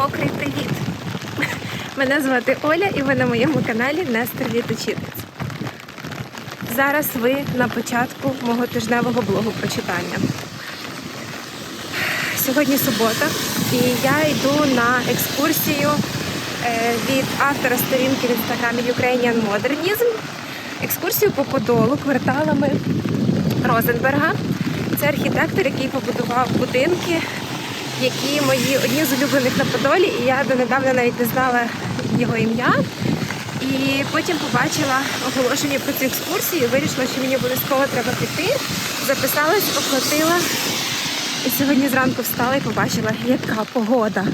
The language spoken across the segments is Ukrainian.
мокрий привіт! Мене звати Оля і ви на моєму каналі Нестер Літочітець. Зараз ви на початку мого тижневого блогу про читання. Сьогодні субота, і я йду на екскурсію е, від автора сторінки в інстаграмі Ukrainian Modernism. Екскурсію по Подолу кварталами Розенберга. Це архітектор, який побудував будинки, які мої одні з улюблених на Подолі, і я донедавна навіть не знала його ім'я. І потім побачила оголошення про цю екскурсію, вирішила, що мені обов'язково треба піти. Записалась, оплатила. І сьогодні зранку встала і побачила, яка погода.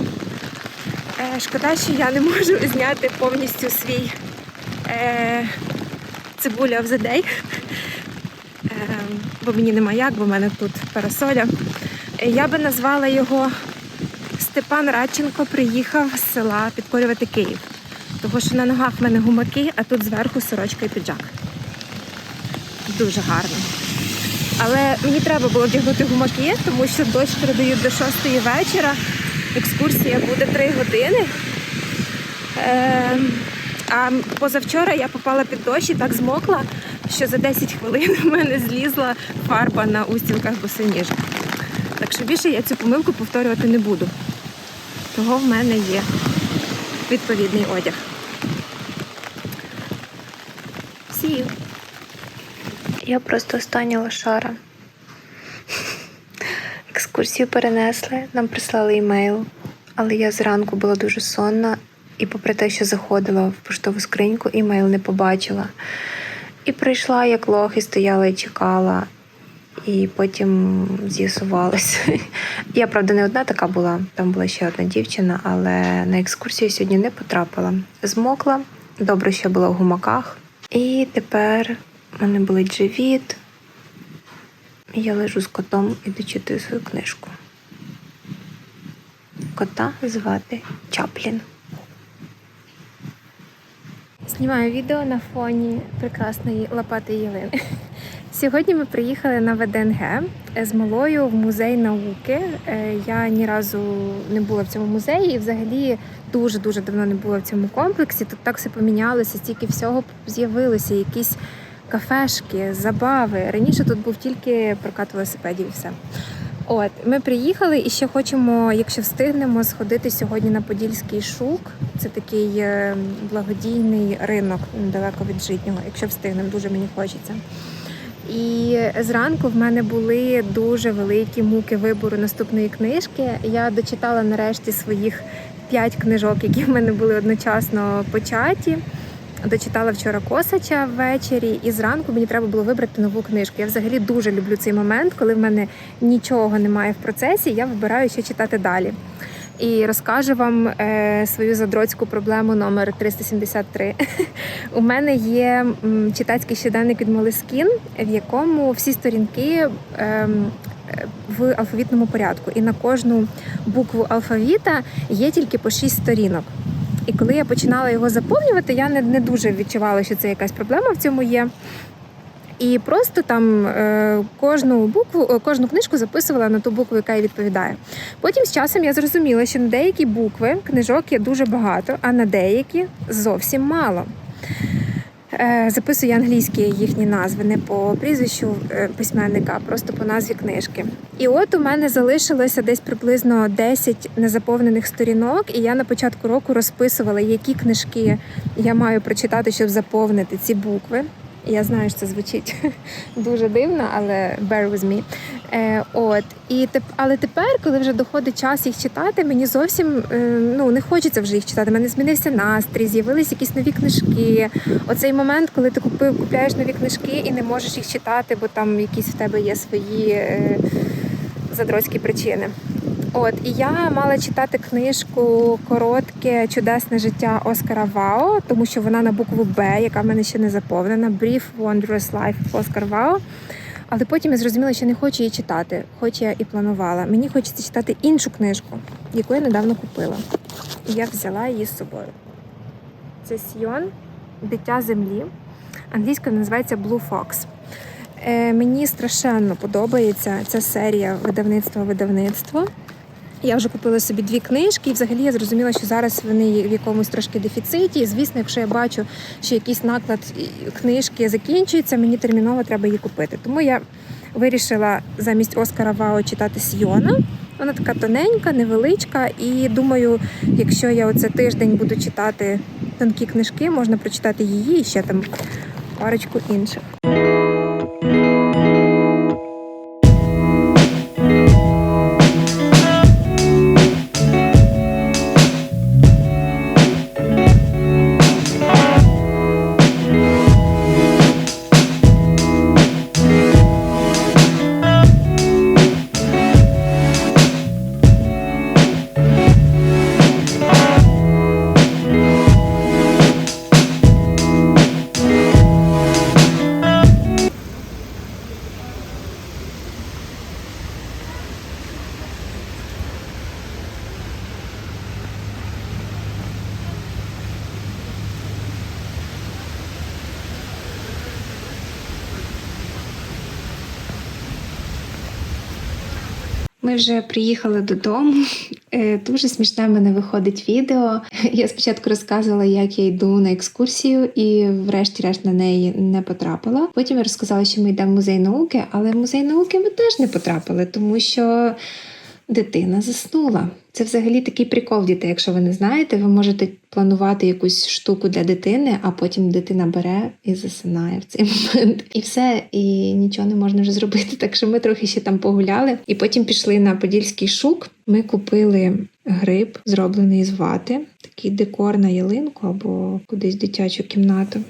Е, шкода, що я не можу зняти повністю свій е, цибуля в day. Е, бо мені нема як, бо в мене тут парасоля. Я би назвала його Степан Радченко приїхав з села підкорювати Київ. Тому що на ногах в мене гумаки, а тут зверху сорочка і піджак. Дуже гарно. Але мені треба було вдягнути гумаки, тому що дощ передають до 6 вечора. Екскурсія буде 3 години. Е, а позавчора я попала під дощ і так змокла, що за 10 хвилин в мене злізла фарба на устілках босоніжок. Так що більше я цю помилку повторювати не буду. Того в мене є відповідний одяг. You. Я просто остання лошара. Екскурсію перенесли, нам прислали імейл, але я зранку була дуже сонна і, попри те, що заходила в поштову скриньку, імейл не побачила. І прийшла як лох і стояла і чекала. І потім з'ясувалося. Я, правда, не одна така була, там була ще одна дівчина, але на екскурсію сьогодні не потрапила. Змокла, добре, що була в гумаках. І тепер мене болить живіт. Я лежу з котом і дочитую свою книжку. Кота звати Чаплін. Знімаю відео на фоні прекрасної лопатої ялини. Сьогодні ми приїхали на ВДНГ з малою в музей науки. Е, Я ні разу не була в цьому музеї і взагалі дуже-дуже давно не була в цьому комплексі. Тут так все помінялося, стільки всього з'явилося, якісь кафешки, забави. Раніше тут був тільки прокат велосипедів і все. От, ми приїхали і ще хочемо, якщо встигнемо, сходити сьогодні на Подільський шук. Це такий е, благодійний ринок недалеко від житнього, якщо встигнемо, дуже мені хочеться. І зранку в мене були дуже великі муки вибору наступної книжки. Я дочитала нарешті своїх п'ять книжок, які в мене були одночасно початі. Дочитала вчора Косача ввечері, і зранку мені треба було вибрати нову книжку. Я взагалі дуже люблю цей момент, коли в мене нічого немає в процесі, я вибираю, що читати далі. І розкажу вам е, свою задроцьку проблему номер 373. У мене є читацький щоденник від Молескін, в якому всі сторінки е, в алфавітному порядку. І на кожну букву алфавіта є тільки по 6 сторінок. І коли я починала його заповнювати, я не, не дуже відчувала, що це якась проблема в цьому є. І просто там е, кожну букву, е, кожну книжку записувала на ту букву, яка їй відповідає. Потім з часом я зрозуміла, що на деякі букви книжок є дуже багато, а на деякі зовсім мало. Е, записую англійські їхні назви, не по прізвищу е, письменника, а просто по назві книжки. І от у мене залишилося десь приблизно 10 незаповнених сторінок, і я на початку року розписувала, які книжки я маю прочитати, щоб заповнити ці букви. Я знаю, що це звучить дуже дивно, але bear with me. Е, от і теп, але тепер, коли вже доходить час їх читати, мені зовсім е, ну не хочеться вже їх читати. У мене змінився настрій, з'явились якісь нові книжки. Оцей момент, коли ти купив, купляєш нові книжки і не можеш їх читати, бо там якісь в тебе є свої е, задроцькі причини. От і я мала читати книжку Коротке чудесне життя Оскара Вао, тому що вона на букву Б, яка в мене ще не заповнена. Brief Wondrous Life Оскар Вао. Але потім я зрозуміла, що не хочу її читати, хоч я і планувала. Мені хочеться читати іншу книжку, яку я недавно купила. І я взяла її з собою. Це Сьйон, Дитя землі. Англійською називається Blue Fox. Е, мені страшенно подобається ця серія видавництва-видавництво. Я вже купила собі дві книжки, і взагалі я зрозуміла, що зараз вони в якомусь трошки дефіциті. І, звісно, якщо я бачу, що якийсь наклад книжки закінчується, мені терміново треба її купити. Тому я вирішила замість Оскара Вао читати Сйона. Вона така тоненька, невеличка, і думаю, якщо я оце тиждень буду читати тонкі книжки, можна прочитати її і ще там парочку інших. Ми вже приїхали додому. Е, Дуже смішне в мене виходить відео. Я спочатку розказувала, як я йду на екскурсію, і врешті-решт на неї не потрапила. Потім я розказала, що ми йдемо в музей науки, але в музей науки ми теж не потрапили, тому що дитина заснула. Це взагалі такий прикол дітей. Якщо ви не знаєте, ви можете планувати якусь штуку для дитини, а потім дитина бере і засинає в цей момент. І все, і нічого не можна вже зробити. Так що ми трохи ще там погуляли, і потім пішли на Подільський шук. Ми купили гриб, зроблений з вати, такий декор на ялинку або кудись дитячу кімнату.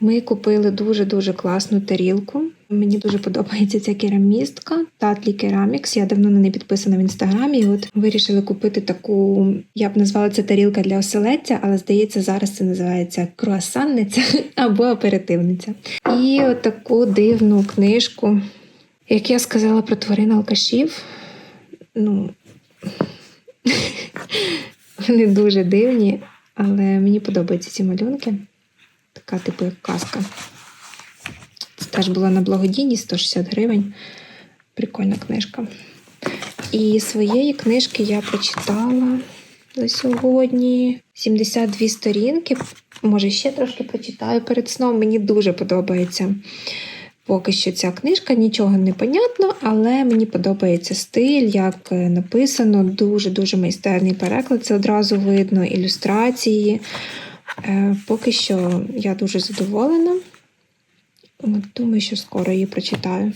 Ми купили дуже дуже класну тарілку. Мені дуже подобається ця керамістка Татлі Керамікс. Я давно на неї підписана в інстаграмі. І от вирішили купити таку, я б назвала це тарілка для оселедця, але здається, зараз це називається круасанниця або аперитивниця. І от таку дивну книжку, як я сказала про тварин алкашів. Ну вони дуже дивні, але мені подобаються ці малюнки. Така типу як казка. Теж була на благодійність 160 гривень. Прикольна книжка. І своєї книжки я прочитала за сьогодні 72 сторінки. Може, ще трошки прочитаю перед сном. Мені дуже подобається поки що ця книжка, нічого не понятно, але мені подобається стиль, як е, написано, дуже-дуже майстерний переклад. Це одразу видно, ілюстрації. Е, Поки що я дуже задоволена. Думаю, що скоро її прочитаю.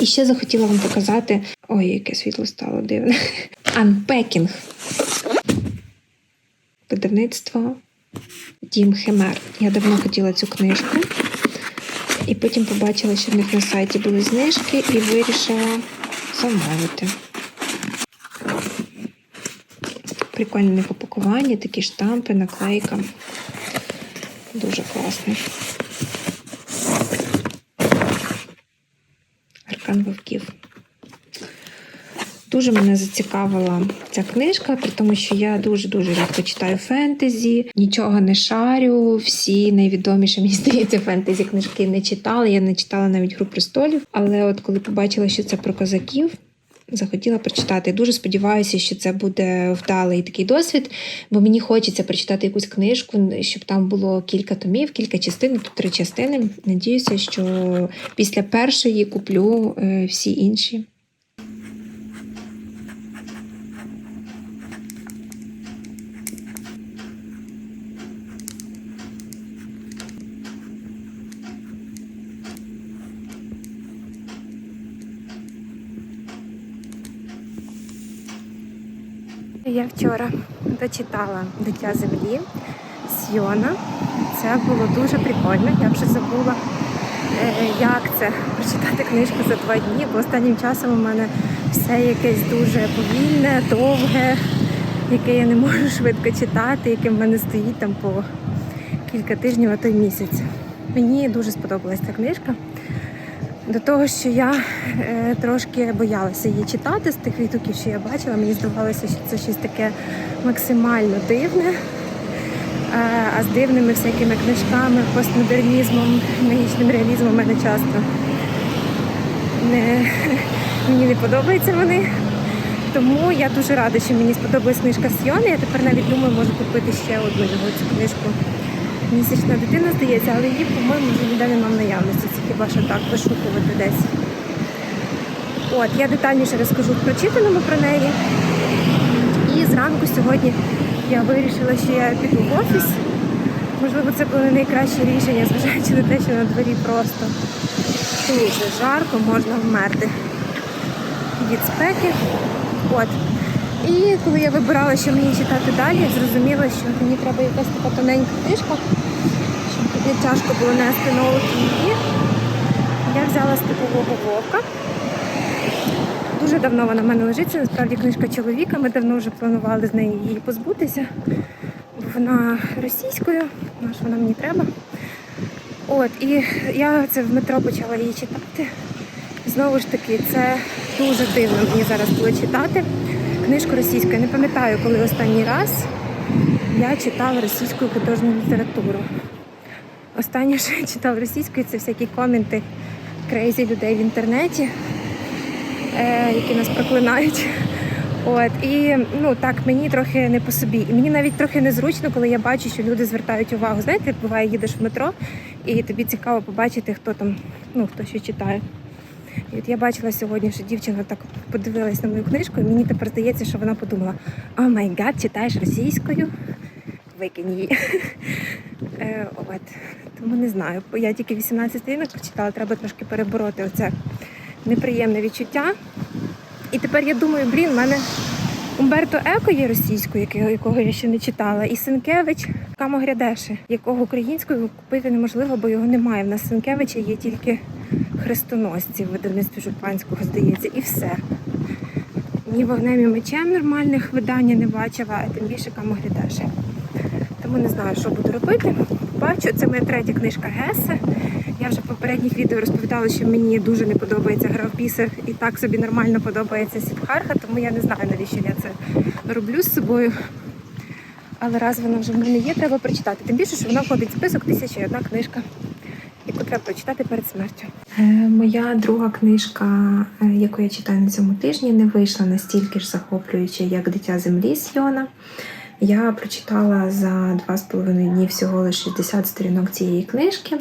І ще захотіла вам показати. Ой, яке світло стало дивне. Unpacking. Видавництво Дім Химер. Я давно хотіла цю книжку. І потім побачила, що в них на сайті були знижки, і вирішила замовити. Прикольне в такі штампи, наклейка. Дуже класний. Аркан вовків. Дуже мене зацікавила ця книжка, при тому, що я дуже-дуже рідко читаю фентезі, нічого не шарю. Всі найвідоміші, мені здається, фентезі книжки не читала. Я не читала навіть Гру престолів. Але от коли побачила, що це про козаків, захотіла прочитати. Дуже сподіваюся, що це буде вдалий такий досвід, бо мені хочеться прочитати якусь книжку, щоб там було кілька томів, кілька частин, тут три частини. Надіюся, що після першої куплю е, всі інші. Я вчора дочитала Дитя землі Сйона. Це було дуже прикольно. Я вже забула, е, як це прочитати книжку за два дні, бо останнім часом у мене все якесь дуже повільне, довге, яке я не можу швидко читати, яке в мене стоїть там по кілька тижнів, а то й місяць. Мені дуже сподобалась ця книжка. До того, що я е, трошки боялася її читати з тих відгуків, що я бачила, мені здавалося, що це щось таке максимально дивне. Е, а з дивними всякими книжками, постмодернізмом, магічним реалізмом мене часто не, мені не подобаються вони. Тому я дуже рада, що мені сподобалась книжка Сйони. Я тепер навіть думаю, можу купити ще одну його цю книжку. Місячна дитина здається, але її, по-моєму, вже ніде немає в наявності. Це хіба що так вишукувати десь. От, я детальніше розкажу в прочитаному про неї. І зранку сьогодні я вирішила, що я піду в офіс. Можливо, це було найкраще рішення, зважаючи на те, що на дворі просто дуже жарко, можна вмерти від спеки. От. І коли я вибирала, що мені читати далі, зрозуміла, що мені треба якась така тоненька книжка, щоб тяжко було нести ноут її. Я взяла степового вовка. Дуже давно вона в мене лежить. Це насправді книжка чоловіка. Ми давно вже планували з неї її позбутися. Бо вона російською, на що вона мені треба. От, і я це в метро почала її читати. Знову ж таки, це дуже дивно мені зараз було читати. Книжку російською. Не пам'ятаю, коли останній раз я читала російську художню літературу. Останнє, що я читала російською, це всякі коменти крейзі людей в інтернеті, е, які нас проклинають. От і ну так мені трохи не по собі. І мені навіть трохи незручно, коли я бачу, що люди звертають увагу. Знаєте, буває, їдеш в метро, і тобі цікаво побачити, хто там, ну хто що читає. І от я бачила сьогодні, що дівчина так подивилась на мою книжку, і мені тепер здається, що вона подумала: о май гад, читаєш російською? Викинь її. Е, От. Тому не знаю. Я тільки 18 сторінок прочитала, треба трошки перебороти оце неприємне відчуття. І тепер я думаю, блін, в мене Умберто Еко є російською, якого, я ще не читала, і Сенкевич Камо Грядеши, якого українською купити неможливо, бо його немає. В нас Сенкевича є тільки хрестоносці в видавництві Жупанського, здається, і все. Ні вогнем і мечем нормальних видання не бачила, а тим більше Камо Грядеши. Тому не знаю, що буду робити. Бачу, це моя третя книжка Гесе. Я вже в попередніх відео розповідала, що мені дуже не подобається гра в бісер і так собі нормально подобається Сідхарха, тому я не знаю, навіщо я це роблю з собою. Але раз вона вже в мене є, треба прочитати. Тим більше, що вона входить в список тисяча і одна книжка, яку треба прочитати перед смертю. Е, моя друга книжка, е, яку я читаю на цьому тижні, не вийшла настільки ж захоплююче, як Дитя землі Сйона. Я прочитала за два з половиною дні всього лише 60 сторінок цієї книжки.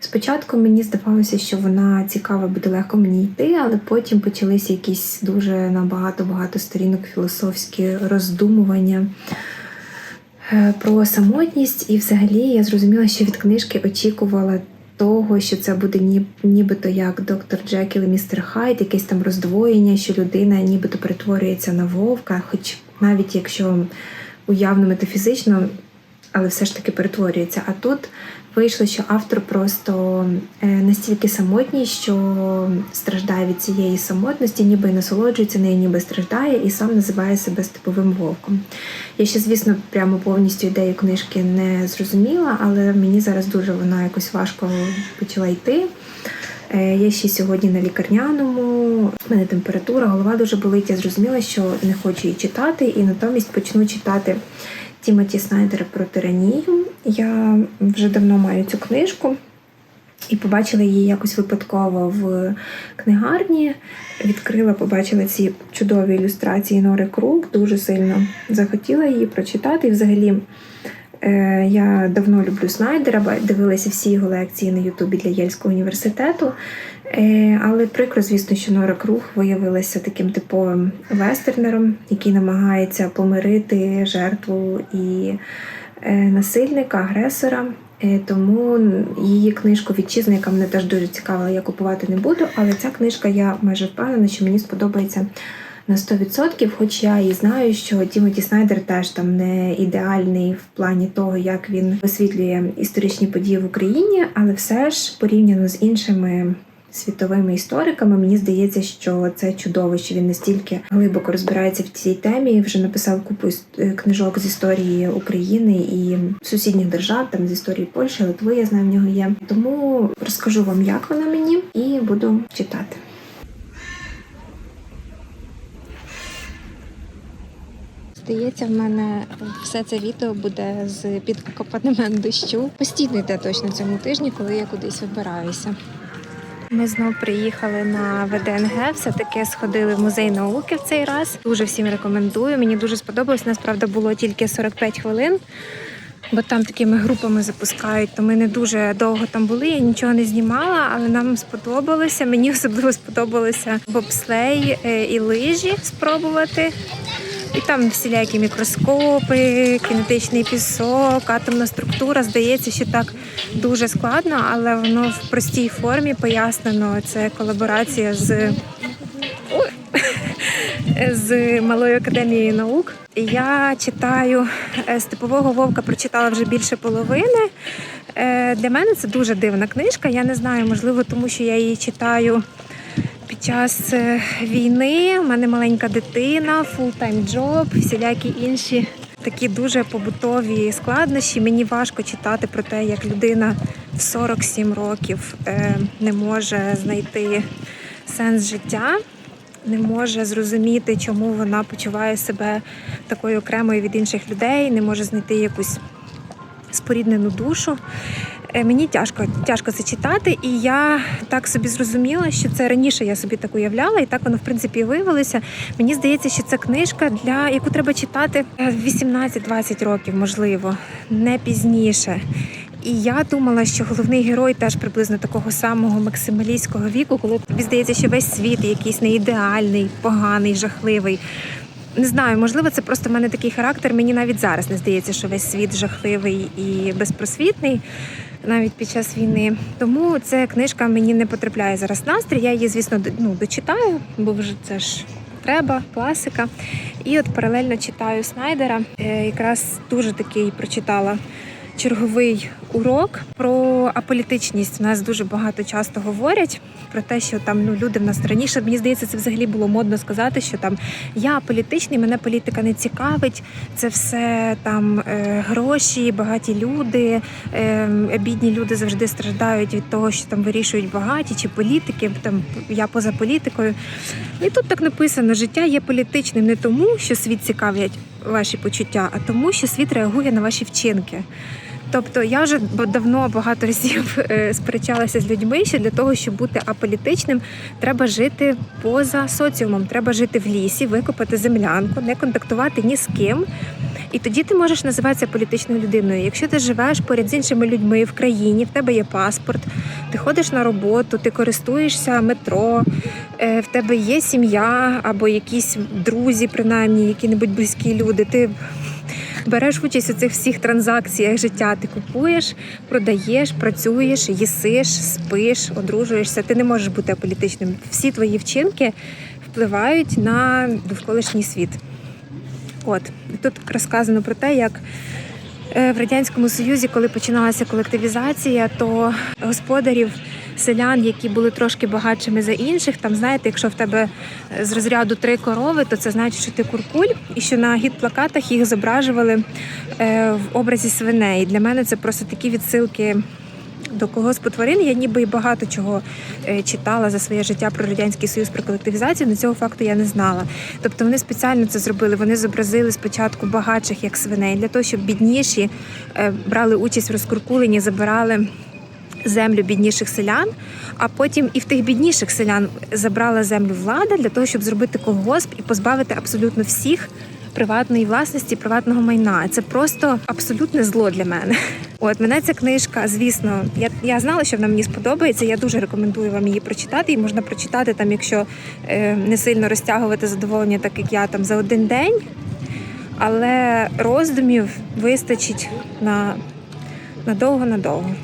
Спочатку мені здавалося, що вона цікава, буде легко мені йти, але потім почалися якісь дуже набагато багато сторінок філософські роздумування е, про самотність. І взагалі я зрозуміла, що від книжки очікувала того, що це буде ні, нібито як доктор Джекіл і містер Хайд, якесь там роздвоєння, що людина нібито перетворюється на вовка, хоч навіть якщо уявно метафізично, але все ж таки перетворюється. А тут вийшло, що автор просто е, настільки самотній, що страждає від цієї самотності, ніби насолоджується нею, ніби страждає, і сам називає себе степовим вовком. Я ще, звісно, прямо повністю ідею книжки не зрозуміла, але мені зараз дуже вона якось важко почала йти. Е, Я ще сьогодні на лікарняному, у мене температура, голова дуже болить. Я зрозуміла, що не хочу її читати, і натомість почну читати Тімоті Снайдера про тиранію. Я вже давно маю цю книжку і побачила її якось випадково в книгарні. Відкрила, побачила ці чудові ілюстрації Нори Крук, дуже сильно захотіла її прочитати. І взагалі я давно люблю Снайдера, дивилася всі його лекції на Ютубі для Єльського університету. Е, Але прикро, звісно, що Нора Круг виявилася таким типовим вестернером, який намагається помирити жертву і е, насильника, агресора. Е, Тому її книжку Вітчизна, яка мене теж дуже цікавила, я купувати не буду. Але ця книжка я майже впевнена, що мені сподобається на 100%, хоч я і знаю, що Тімоті Снайдер теж там не ідеальний в плані того, як він висвітлює історичні події в Україні, але все ж порівняно з іншими світовими істориками, мені здається, що це чудово, що він настільки глибоко розбирається в цій темі. Вже написав купу е, книжок з історії України і сусідніх держав, там з історії Польщі, Литви, я знаю, в нього є. Тому розкажу вам, як вона мені, і буду читати. Здається, в мене все це відео буде з під акомпанемент дощу. Постійно йде точно цьому тижні, коли я кудись вибираюся. Ми знов приїхали на ВДНГ. Все таки сходили в музей науки в цей раз. Дуже всім рекомендую. Мені дуже сподобалось. Нас правда було тільки 45 хвилин. Бо там такими групами запускають, то ми не дуже довго там були. Я нічого не знімала, але нам сподобалося. Мені особливо сподобалося бобслей е, і лижі спробувати. І там всілякі мікроскопи, кінетичний пісок, атомна структура. Здається, що так дуже складно, але воно в простій формі пояснено. Це колаборація з, з малою академією наук. Я читаю е, степового вовка, прочитала вже більше половини. Е, Для мене це дуже дивна книжка. Я не знаю, можливо, тому що я її читаю час е, війни. У мене маленька дитина, фултайм джоб, всілякі інші такі дуже побутові складнощі. Мені важко читати про те, як людина в 47 років е, не може знайти сенс життя. Не може зрозуміти, чому вона почуває себе такою окремою від інших людей, не може знайти якусь споріднену душу. Е, Мені тяжко, тяжко це читати, і я так собі зрозуміла, що це раніше я собі так уявляла, і так воно в принципі виявилося. Мені здається, що це книжка, для яку треба читати е, 18-20 років, можливо, не пізніше. І я думала, що головний герой теж приблизно такого самого максималістського віку, коли тобі здається, що весь світ якийсь не ідеальний, поганий, жахливий. Не знаю, можливо, це просто в мене такий характер. Мені навіть зараз не здається, що весь світ жахливий і безпросвітний, навіть під час війни. Тому ця книжка мені не потрапляє зараз в настрій. Я її, звісно, ну, дочитаю, бо вже це ж треба, класика. І от паралельно читаю Снайдера. Е, Якраз дуже такий прочитала черговий урок про аполітичність. У нас дуже багато часто говорять про те, що там ну люди в нас раніше мені здається, це взагалі було модно сказати, що там я політичний, мене політика не цікавить. Це все там е, гроші, багаті люди. Е, бідні люди завжди страждають від того, що там вирішують багаті чи політики. Там я поза політикою. І тут так написано: життя є політичним не тому, що світ цікавлять ваші почуття, а тому, що світ реагує на ваші вчинки. Тобто я вже давно багато разів е, сперечалася з людьми, що для того, щоб бути аполітичним, треба жити поза соціумом, треба жити в лісі, викопати землянку, не контактувати ні з ким. І тоді ти можеш називатися політичною людиною. Якщо ти живеш поряд з іншими людьми в країні, в тебе є паспорт, ти ходиш на роботу, ти користуєшся метро, е, в тебе є сім'я або якісь друзі, принаймні, які-небудь близькі люди. Ти береш участь у цих всіх транзакціях життя. Ти купуєш, продаєш, працюєш, їсиш, спиш, одружуєшся. Ти не можеш бути аполітичним. Всі твої вчинки впливають на довколишній світ. От тут розказано про те, як в радянському союзі, коли починалася колективізація, то господарів селян, які були трошки багатшими за інших, там знаєте, якщо в тебе е, з розряду три корови, то це значить, що ти куркуль, і що на гід-плакатах їх зображували е, в образі свиней. Для мене це просто такі відсилки. До колгоспу тварин я ніби і багато чого е, читала за своє життя про радянський союз про колективізацію. але цього факту я не знала. Тобто вони спеціально це зробили. Вони зобразили спочатку багатших як свиней для того, щоб бідніші е, брали участь в розкуркуленні, забирали землю бідніших селян, а потім і в тих бідніших селян забрала землю влада для того, щоб зробити колгосп і позбавити абсолютно всіх приватної власності, приватного майна. Це просто абсолютне зло для мене. От мене ця книжка, звісно, я, я знала, що вона мені сподобається. Я дуже рекомендую вам її прочитати. Її можна прочитати там, якщо е, не сильно розтягувати задоволення, так як я там за один день. Але роздумів вистачить на надовго-надовго.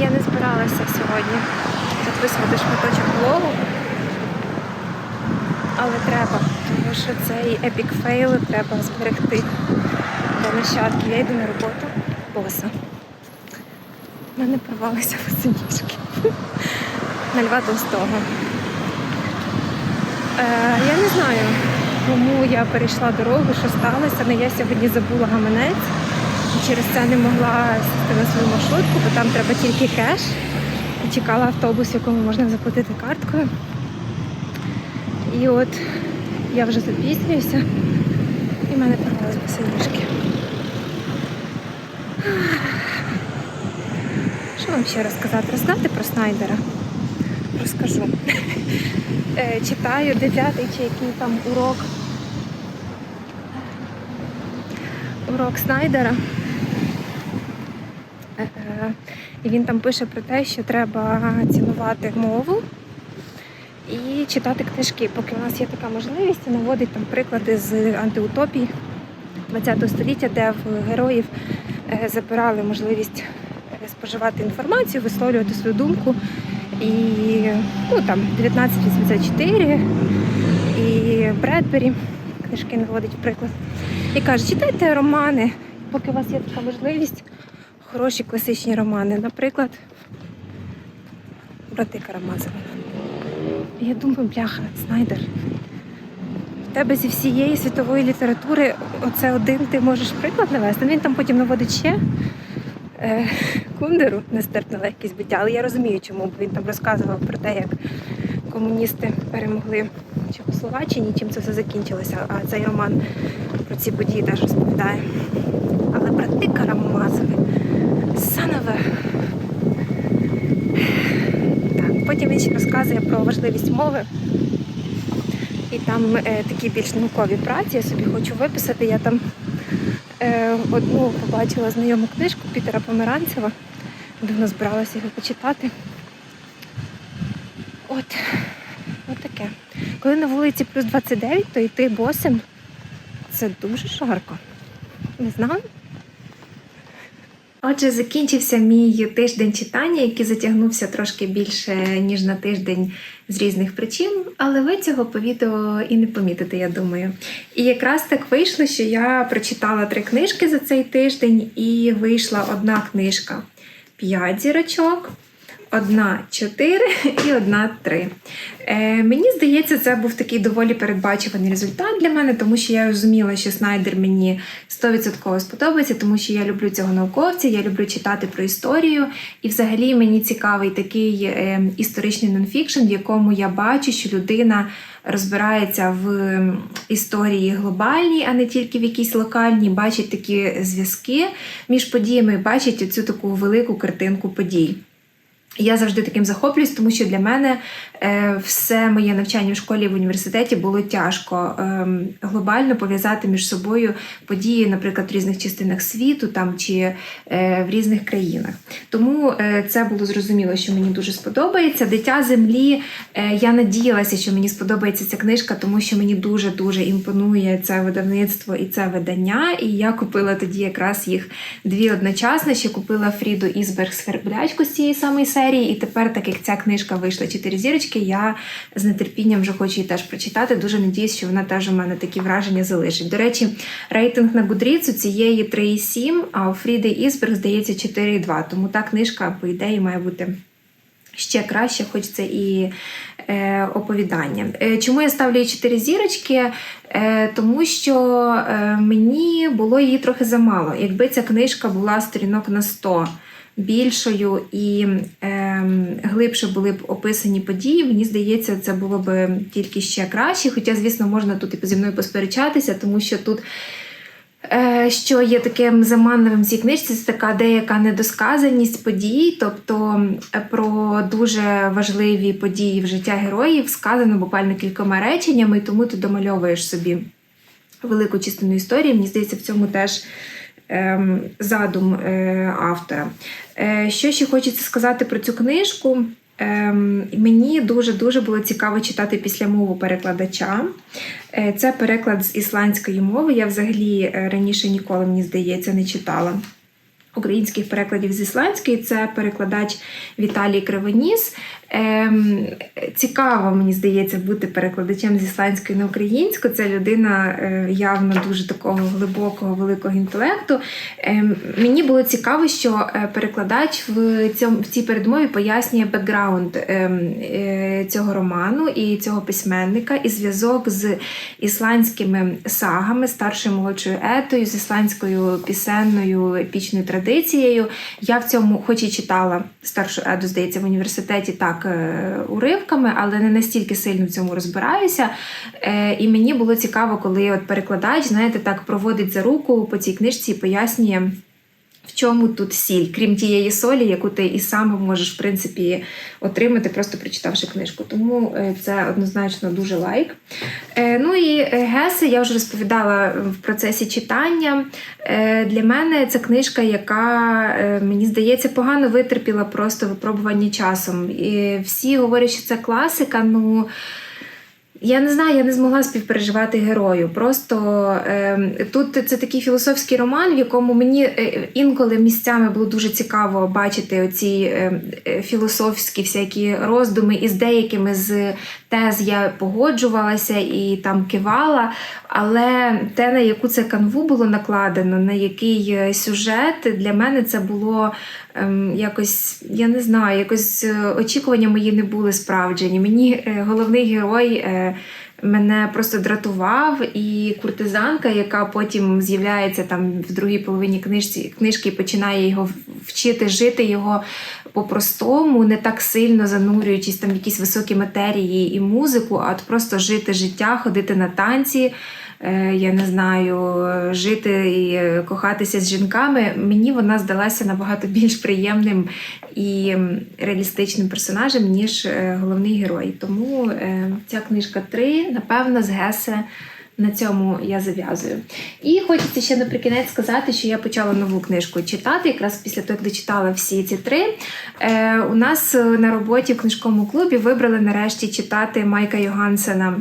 Я не збиралася сьогодні записувати шматочок блогу, але треба, тому що цей епік фейл треба зберегти для нащадків. Я йду на роботу боса. У мене порвалися босоніжки. На Льва Толстого. Е, я не знаю, кому я перейшла дорогу, що сталося, але я сьогодні забула гаманець і через це не могла сісти на свою маршрутку, бо там треба тільки кеш. І чекала автобус, якому можна заплатити карткою. І от я вже запізнююся, і в мене порвались босоніжки. Що вам ще розказати? Розказати про Снайдера? Розкажу. Е, Читаю дев'ятий чи який там урок. Урок Снайдера. Е, І він там пише про те, що треба цінувати мову і читати книжки, поки у нас є така можливість, наводить там приклади з антиутопій ХХ століття, де в героїв е, забирали можливість е, споживати інформацію, висловлювати свою думку. І ну, там 1984 і Бредбері книжки наводить приклад. І каже, читайте романи, поки у вас є така можливість, хороші класичні романи. Наприклад, Брати Карамазови. Я думаю, бляха, Снайдер. В тебе зі всієї світової літератури оце один ти можеш приклад навести. Ну, Він там потім наводить ще е, Кундеру нестерпна легкість буття, але я розумію, чому він там розказував про те, як комуністи перемогли Чехословаччині, чим це все закінчилося. А цей роман про ці події теж розповідає. Але брати Карамазови, Санове. Ще розказує про важливість мови. І там е, такі більш наукові праці я собі хочу виписати. Я там е, одну побачила знайому книжку Пітера Померанцева. Давно збиралася його почитати. От, от таке. Коли на вулиці плюс 29, то йти босим це дуже жарко. Не знали? Отже, закінчився мій тиждень читання, який затягнувся трошки більше, ніж на тиждень з різних причин, але ви цього по відео і не помітите, я думаю. І якраз так вийшло, що я прочитала три книжки за цей тиждень, і вийшла одна книжка п'ять зірочок. Одна чотири і одна три. Е, мені здається, це був такий доволі передбачуваний результат для мене, тому що я розуміла, що Снайдер мені 100% сподобається, тому що я люблю цього науковця, я люблю читати про історію. І взагалі мені цікавий такий е, історичний нонфікшн, в якому я бачу, що людина розбирається в історії глобальній, а не тільки в якійсь локальній, бачить такі зв'язки між подіями, бачить оцю таку велику картинку подій. Я завжди таким захоплююсь, тому що для мене е, все моє навчання в школі і в університеті було тяжко ем, глобально пов'язати між собою події, наприклад, в різних частинах світу там чи е, в різних країнах. Тому е, це було зрозуміло, що мені дуже сподобається. Дитя землі. Я надіялася, що мені сподобається ця книжка, тому що мені дуже дуже імпонує це видавництво і це видання. І я купила тоді якраз їх дві одночасно. Ще купила Фріду Ізберг Сверблячку з цієї самої серії. І тепер, так як ця книжка вийшла чотири зірочки, я з нетерпінням вже хочу її теж прочитати. Дуже надіюсь, що вона теж у мене такі враження залишить. До речі, рейтинг на Goodreads у цієї 3,7, а у Фріди Ізберг, здається, 4,2. Тому та книжка, по ідеї, має бути. Ще краще, хоч це і е, оповідання. Е, чому я ставлю їй 4 зірочки? Е, тому що е, мені було її трохи замало. Якби ця книжка була сторінок на 100 більшою і е, глибше були б описані події, мені здається, це було б тільки ще краще. Хоча, звісно, можна тут і зі мною посперечатися, тому що тут. Е, Що є таким заманливим в цій книжці, це така деяка недосказаність подій, тобто е, про дуже важливі події в життя героїв сказано буквально кількома реченнями, тому ти домальовуєш собі велику частину історії. Мені здається, в цьому теж задум е, автора. Е, Що ще хочеться сказати про цю книжку? Ем, Мені дуже дуже було цікаво читати після мову перекладача. Е, Це переклад з ісландської мови. Я взагалі раніше ніколи, мені здається, не читала українських перекладів з ісландської. Це перекладач Віталій Кривоніс. Ем, цікаво, мені здається, бути перекладачем з ісландської на українську. Це людина е, явно дуже такого глибокого, великого інтелекту. Ем, мені було цікаво, що е, перекладач в, цьому, в цій передмові пояснює бекграунд ем, е, цього роману і цього письменника, і зв'язок з ісландськими сагами, старшою молодшою етою, з ісландською пісенною епічною традицією. Я в цьому, хоч і читала старшу еду, здається, в університеті так е, уривками, але не настільки сильно в цьому розбираюся. Е, І мені було цікаво, коли от перекладач, знаєте, так проводить за руку по цій книжці і пояснює. В чому тут сіль, крім тієї солі, яку ти і сам можеш в принципі отримати, просто прочитавши книжку. Тому е, це однозначно дуже лайк. Е, Ну і е, Гесе я вже розповідала в процесі читання. Для мене це книжка, яка мені здається погано витерпіла просто випробування часом. І всі говорять, що це класика. Ну я не знаю, я не змогла співпереживати герою. Просто е, тут це такий філософський роман, в якому мені е, інколи місцями було дуже цікаво бачити оці е, е, філософські всякі роздуми, і з деякими з тез я погоджувалася і там кивала. Але те, на яку це канву було накладено, на який е, сюжет, для мене це було ем, якось, я не знаю, якось е, очікування мої не були справджені. Мені головний герой. Мене просто дратував, і куртизанка, яка потім з'являється там в другій половині книжці, книжки і починає його вчити жити його по-простому, не так сильно занурюючись там в якісь високі матерії і музику, а от просто жити життя, ходити на танці. Е, Я не знаю, жити і кохатися з жінками. Мені вона здалася набагато більш приємним і реалістичним персонажем, ніж е, головний герой. Тому е, ця книжка 3, напевно, з Гесе. На цьому я зав'язую. І хочеться ще наприкінець сказати, що я почала нову книжку читати, якраз після того, як дочитала всі ці три. Е, у нас на роботі в книжковому клубі вибрали нарешті читати Майка Йогансена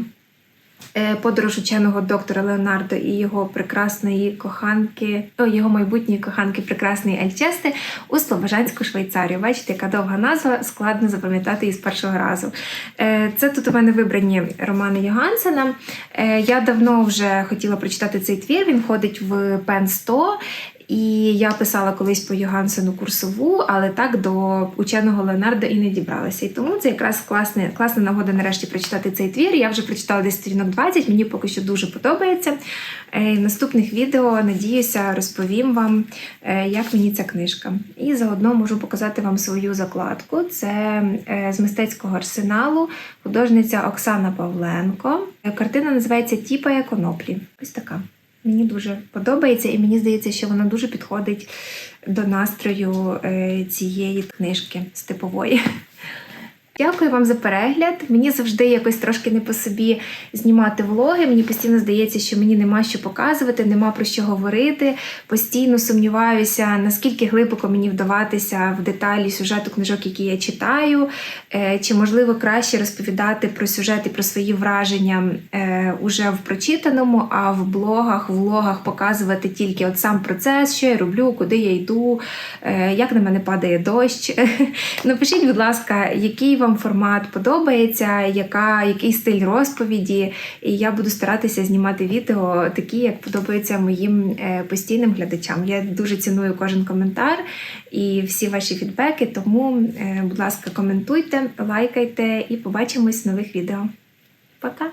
подорож ученого доктора Леонардо і його прекрасної коханки, о, його майбутньої коханки прекрасної Ельчести у Слобожанську Швейцарію. Бачите, яка довга назва, складно запам'ятати її з першого разу. Е, Це тут у мене вибрані романи Йогансена. Е, Я давно вже хотіла прочитати цей твір. Він входить в Пен 100. І я писала колись по Йогансену курсову, але так до ученого Леонардо і не дібралася. І тому це якраз класне, класна нагода нарешті прочитати цей твір. Я вже прочитала десь сторінок 20, мені поки що дуже подобається. Е, В наступних відео, надіюся, розповім вам, е, як мені ця книжка. І заодно можу показати вам свою закладку. Це е, з мистецького арсеналу художниця Оксана Павленко. Картина називається Тіпає коноплі. Ось така. Мені дуже подобається, і мені здається, що вона дуже підходить до настрою е, цієї книжки степової. Дякую вам за перегляд. Мені завжди якось трошки не по собі знімати влоги. Мені постійно здається, що мені нема що показувати, нема про що говорити. Постійно сумніваюся, наскільки глибоко мені вдаватися в деталі сюжету книжок, які я читаю. Е, Чи можливо краще розповідати про сюжет і про свої враження е, уже в прочитаному, а в блогах, влогах показувати тільки от сам процес, що я роблю, куди я йду, е, як на мене падає дощ. Напишіть, будь ласка, який вам формат подобається, яка, який стиль розповіді, і я буду старатися знімати відео такі, як подобаються моїм е, постійним глядачам. Я дуже ціную кожен коментар і всі ваші фідбеки. Тому, е, будь ласка, коментуйте, лайкайте і побачимось в нових відео. Пока!